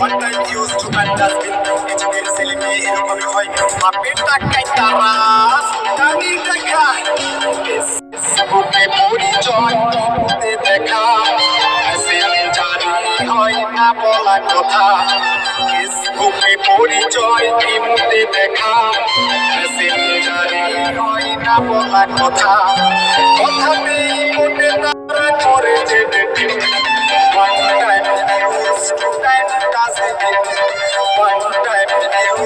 one time used to man dustbin নিজেদের ছেলে মেয়ে এরকমই হয় বাপের টাকায় তারা সুলতানি দেখায় ফেসবুকে পরিচয় তবুতে দেখা জানি হয় না বলা কথা ফেসবুকে কথা কথাতেই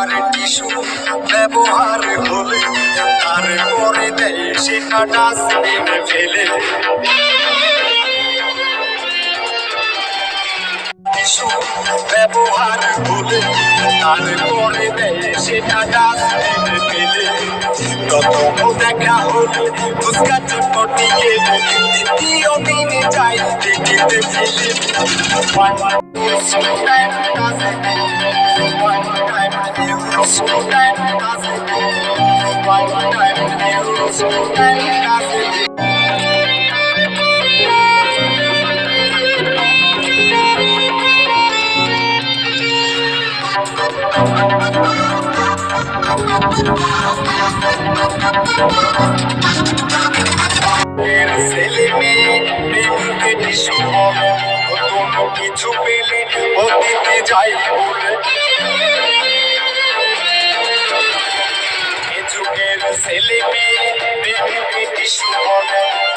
আর টিস্যু ব্যবহার হলে তারপরে দেয় সেটা ডাস্টবিনে ফেলে। ব্যবহার হলে তারপরে দেয় সেটা ডাস্টবিনে ফেলে। প্রথম দেখা হলে ফুসকা চটপটি গেলে দ্বিতীয় দিনে যাই দেখিতে ফেলে। One time does it One time मेरा सेले में नींबू के टिशू हो वो दोनों की छुपेली होती थी जाई भूल ছেলে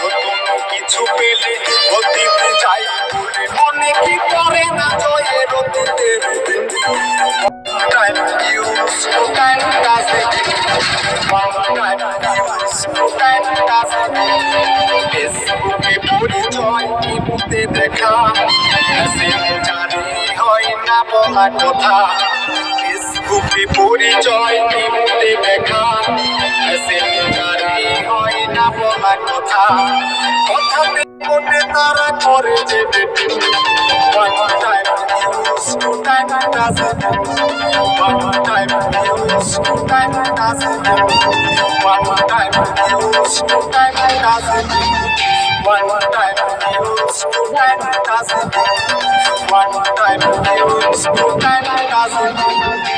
নতুন কিছু পেলে অতীতে যাই বলে মনে কি করে না জয়ের অতীতের time gossip. One time news, no time gossip. ফেসবুকে পরিচয় টিভিতে দেখা মেসেঞ্জারে হয় না বলা কথা ফেসবুকে পরিচয় টিভিতে দেখা হয় না বলা কথা কথাতে মনে তারা করে যে dating। One time news, two time gossip. One time news, two time gossip. One time news, two time gossip. One time news, two time gossip. One time news, two time gossip.